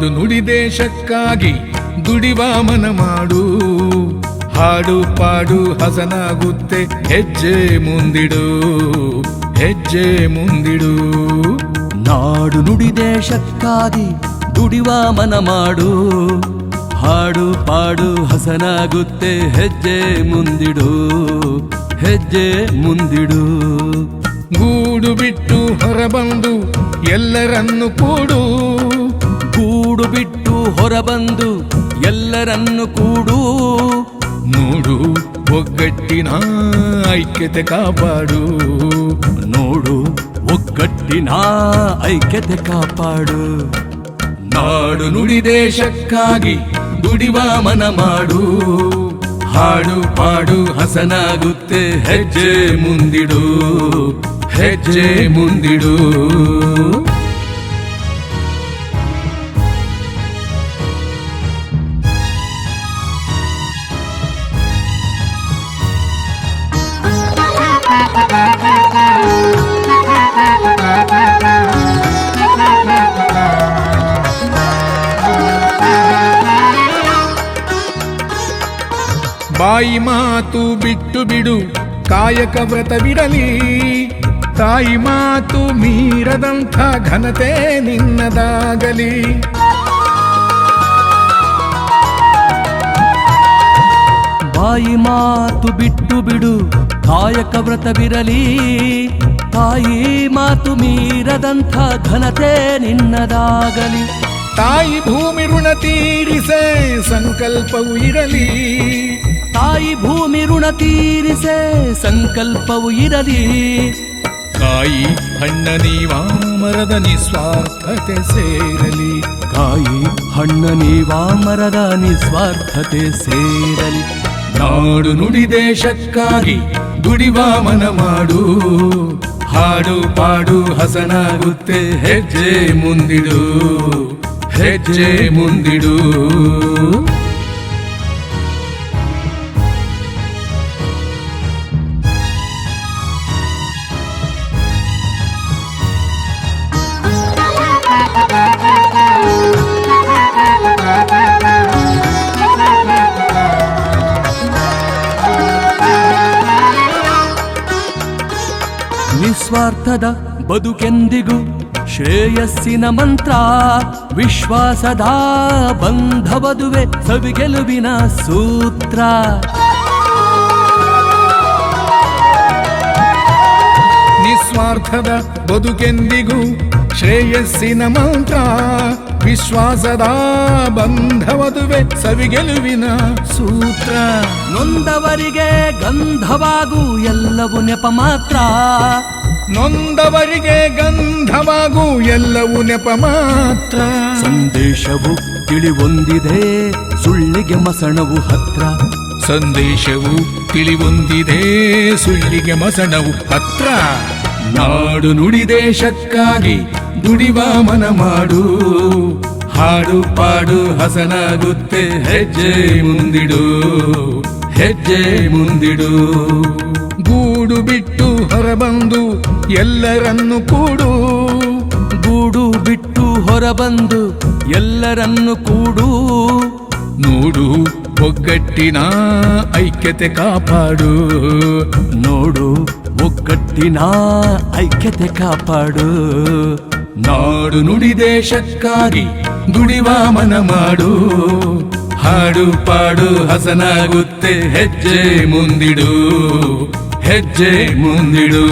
ನಾಡು ನುಡಿ ದೇಶಕ್ಕಾಗಿ ದುಡಿವ ಮನ ಮಾಡು. ಹಾಡು ಪಾಡು ಹಸನಾಗುತ್ತೆ, ಹೆಜ್ಜೆ ಮುಂದಿಡು ಹೆಜ್ಜೆ ಮುಂದಿಡು. ನಾಡು ನುಡಿ ದೇಶಕ್ಕಾಗಿ ದುಡಿವ ಮನ ಮಾಡು. ಹಾಡು ಪಾಡು ಹಸನಾಗುತ್ತೆ, ಹೆಜ್ಜೆ ಮುಂದಿಡು ಹೆಜ್ಜೆ ಮುಂದಿಡು. ಗೂಡು ಬಿಟ್ಟು ಹೊರಬಂದು ಎಲ್ಲರನ್ನು ಕೂಡು. ಗೂಡು ಬಿಟ್ಟು ಹೊರಬಂದು ಎಲ್ಲರನ್ನು ಕೂಡು. ನೋಡು, ಒಗ್ಗಟ್ಟಿನ ಐಕ್ಯತೆ ಕಾಪಾಡು. ನೋಡು, ಒಗ್ಗಟ್ಟಿನ ಐಕ್ಯತೆ ಕಾಪಾಡು. ನಾಡು ನುಡಿ ದೇಶಕ್ಕಾಗಿ ದುಡಿವ ಮನ ಮಾಡು. ಹಾಡು ಪಾಡು ಹಸನಾಗುತ್ತೆ, ಹೆಜ್ಜೆ ಮುಂದಿಡು. ಹೆಜ್ಜೆ ಮುಂದಿಡು. ಬಾಯಿ ಮಾತು ಬಿಟ್ಟು ಬಿಡು ಕಾಯಕ ವ್ರತವಿರಲಿ ತಾಯಿ ಮಾತು ಮೀರದಂಥ ಘನತೆ ನಿನ್ನದಾಗಲಿ. ಬಾಯಿ ಮಾತು ಬಿಟ್ಟು ಬಿಡು ಕಾಯಕ ವ್ರತವಿರಲಿ ತಾಯಿ ಮಾತು ಮೀರದಂಥ ಘನತೆ ನಿನ್ನದಾಗಲಿ. ತಾಯಿ ಭೂಮಿ ಋಣ ತೀರಿಸೆ ಸಂಕಲ್ಪವು ಇರಲಿ. ತಾಯಿ ಭೂಮಿ ಋಣ ತೀರಿಸೆ ಸಂಕಲ್ಪವು ಇರಲಿ. ಕಾಯಿ ಹಣ್ಣ ನೀವಾಮರದ ನಿಸ್ವಾರ್ಥತೆ ಸೇರಲಿ. ಕಾಯಿ ಹಣ್ಣ ನೀವಾ ಮರದ ನಿಸ್ವಾರ್ಥತೆ ಸೇರಲಿ. ನಾಡು ನುಡಿ ದೇಶಕ್ಕಾಗಿ ದುಡಿವ ಮನ ಮಾಡು. ಹಾಡು ಪಾಡು ಹಸನಾಗುತ್ತೆ ಹೆಜ್ಜೆ ಮುಂದಿಡು. ಹೆಜ್ಜೆ ಮುಂದಿಡು. ನಿಸ್ವಾರ್ಥದ ಬದುಕೆಂದಿಗೂ ಶ್ರೇಯಸ್ಸಿನ ಮಂತ್ರ. ವಿಶ್ವಾಸದ ಬಂಧ ಬದುವೆ ಸವಿ ಗೆಲುವಿನ ಸೂತ್ರ. ನಿಸ್ವಾರ್ಥದ ಬದುಕೆಂದಿಗೂ ಶ್ರೇಯಸ್ಸಿನ ಮಂತ್ರ ವಿಶ್ವಾಸದ ಬಂಧವದುವೆ ಸವಿಗೆಲುವಿನ ಸೂತ್ರ. ನೊಂದವರಿಗೆ ಗಂಧವಾಗು ಎಲ್ಲವೂ ನೆಪ ಮಾತ್ರ. ನೊಂದವರಿಗೆ ಗಂಧವಾಗು ಎಲ್ಲವೂ ನೆಪ ಮಾತ್ರ. ಸಂದೇಶವು ತಿಳಿವೊಂದಿದೆ ಸುಳ್ಳಿಗೆ ಮಸಣವು ಹತ್ರ. ಸಂದೇಶವು ತಿಳಿವೊಂದಿದೆ ಸುಳ್ಳಿಗೆ ಮಸಣವು ಹತ್ರ. ನಾಡು ನುಡಿ ದೇಶಕ್ಕಾಗಿ ದುಡಿವ ಮನ ಮಾಡು. ಹಾಡು ಪಾಡು ಹಸನಾಗುತ್ತೆ, ಹೆಜ್ಜೆ ಮುಂದಿಡು ಹೆಜ್ಜೆ ಮುಂದಿಡು. ಗೂಡು ಬಿಟ್ಟು ಹೊರಬಂದು ಎಲ್ಲರನ್ನು ಕೂಡು. ಗೂಡು ಬಿಟ್ಟು ಹೊರಬಂದು ಎಲ್ಲರನ್ನು ಕೂಡು. ನೋಡು ಒಗ್ಗಟ್ಟಿನ ಐಕ್ಯತೆ ಕಾಪಾಡು. ನೋಡು ಒಗ್ಗಟ್ಟಿನ ಐಕ್ಯತೆ ಕಾಪಾಡು. ನಾಡು ನುಡಿ ದೇಶಕ್ಕಾಗಿ ದುಡಿವ ಮನ ಮಾಡು. ಹಾಡು ಪಾಡು ಹಸನಾಗುತ್ತೆ, ಹೆಜ್ಜೆ ಮುಂದಿಡು ಹೆಜ್ಜೆ ಮುಂದಿಡು.